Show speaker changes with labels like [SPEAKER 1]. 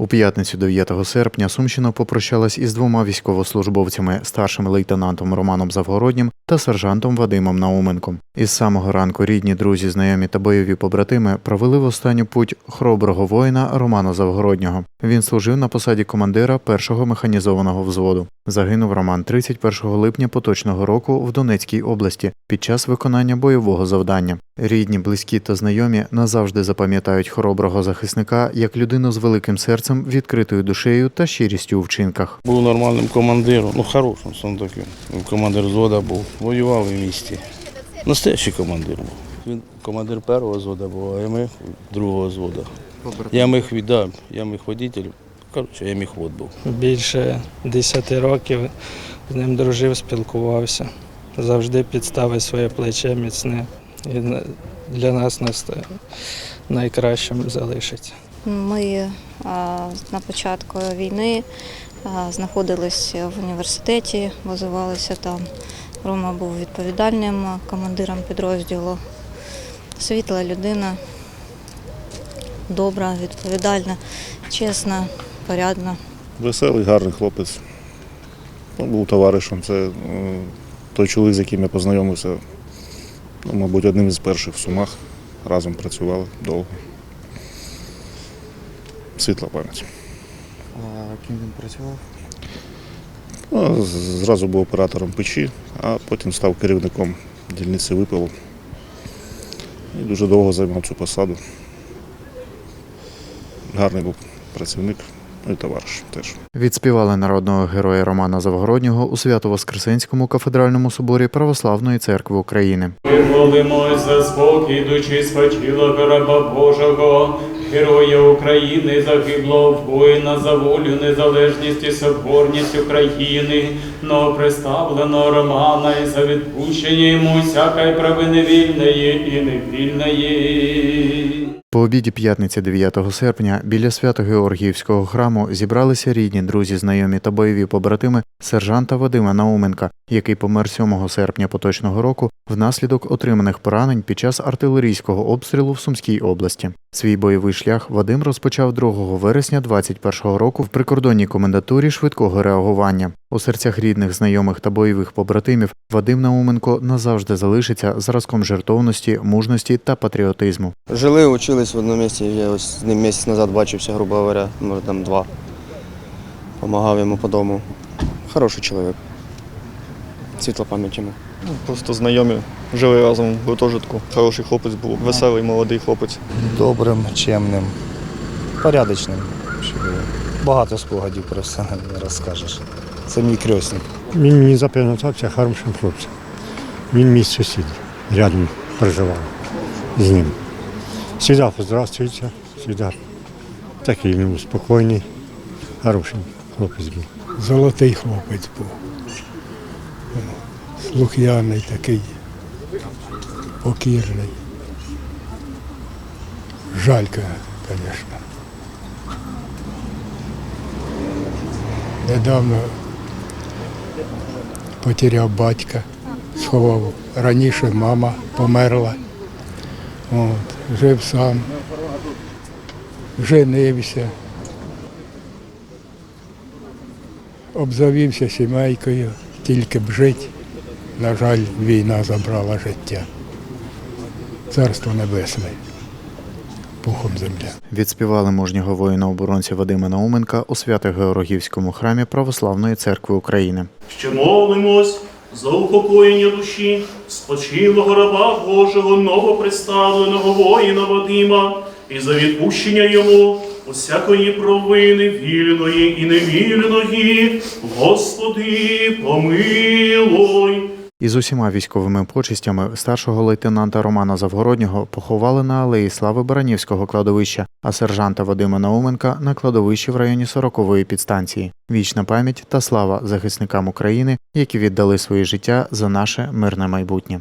[SPEAKER 1] У п'ятницю 9 серпня Сумщина попрощалась із двома військовослужбовцями старшим лейтенантом Романом Завгороднім та сержантом Вадимом Науменком. Із самого ранку рідні, друзі, знайомі та бойові побратими провели в останню путь хороброго воїна Романа Завгороднього. Він служив на посаді командира першого механізованого взводу. Загинув Роман 31 липня поточного року в Донецькій області під час виконання бойового завдання. Рідні, близькі та знайомі назавжди запам'ятають хороброго захисника як людину з великим серцем, відкритою душею та щирістю у вчинках.
[SPEAKER 2] Був нормальним командиром, ну хорошим сам таким. Командир взвода був. Воювали в місті. Настоящий командир був. Він командир першого взвода був, а я мих другого взвода. Я міг віддав, я міг водитель. Коротше, я міг вод був.
[SPEAKER 3] Більше 10 років з ним дружив, спілкувався. Завжди підставив своє плече міцне. І для нас найкращим залишиться.
[SPEAKER 4] Ми на початку війни а, знаходились в університеті, базувалися там. Рома був відповідальним командиром підрозділу. Світла людина, добра, відповідальна, чесна, порядна.
[SPEAKER 5] Веселий, гарний хлопець. Був товаришем. Це е, той чоловік, з яким я познайомився, ну, мабуть, одним із перших в Сумах. Разом працювали довго. Світла пам'ять.
[SPEAKER 1] А ким він працював?
[SPEAKER 5] Ну, зразу був оператором печі, а потім став керівником дільниці випилу. І дуже довго займав цю посаду. Гарний був працівник, і товариш теж.
[SPEAKER 1] Відспівали народного героя Романа Завгороднього у Свято-Воскресенському кафедральному соборі Православної церкви України.
[SPEAKER 6] Ми молимось за спокій душі спочилого раба Божого, героя України, загиблого воїна за волю, незалежність і соборність України, новоприставленого Романа і за відпущення йому всякої провини вільної і невільної.
[SPEAKER 1] По обіді п'ятниці 9 серпня біля Свято-Георгіївського храму зібралися рідні, друзі, знайомі та бойові побратими сержанта Вадима Науменка, який помер 7 серпня поточного року внаслідок отриманих поранень під час артилерійського обстрілу в Сумській області. Свій бойовий шлях Вадим розпочав 2 вересня 21 року в прикордонній комендатурі швидкого реагування. У серцях рідних, знайомих та бойових побратимів Вадим Науменко назавжди залишиться зразком жертовності, мужності та патріотизму.
[SPEAKER 7] Жили, учились в одному місці. Я ось з ним місяць назад бачився, грубо говоря, може там два. Помагав йому по дому. Хороший чоловік. Світла пам'ять йому.
[SPEAKER 8] Ну, Просто знайомі жили разом в гуртожитку. Хороший хлопець був, веселий, молодий хлопець.
[SPEAKER 9] добрим, чемним, порядочним. Багато спогадів про все не розкажеш. Це мій крьосник.
[SPEAKER 10] Він мені запам'ятався хорошим хлопцем. Він мій сусід, рядом проживав з ним. Всегда поздравствується, всегда такий він був спокійний, хороший хлопець був.
[SPEAKER 11] Золотий хлопець був. Слух'яний такий, покірний. Жалька, звісно. Недавно потеряв батька, сховав. Раніше мама померла. От, жив сам, женився. обзавівся сімейкою, тільки б жити. На жаль, війна забрала життя. Царство небесне, пухом земля.
[SPEAKER 1] Відспівали мужнього воїна-оборонця Вадима Науменка у Свято-Георгіївському храмі Православної церкви України.
[SPEAKER 6] Ще молимось за упокоєння душі спочилого раба Божого новоприставленого воїна Вадима і за відпущення йому усякої провини вільної і невільної. Господи, помилуй.
[SPEAKER 1] Із усіма військовими почистями старшого лейтенанта Романа Завгороднього поховали на алеї Слави Баранівського кладовища, а сержанта Вадима Науменка на кладовищі в районі 40-ї підстанції. Вічна пам'ять та слава захисникам України, які віддали своє життя за наше мирне майбутнє.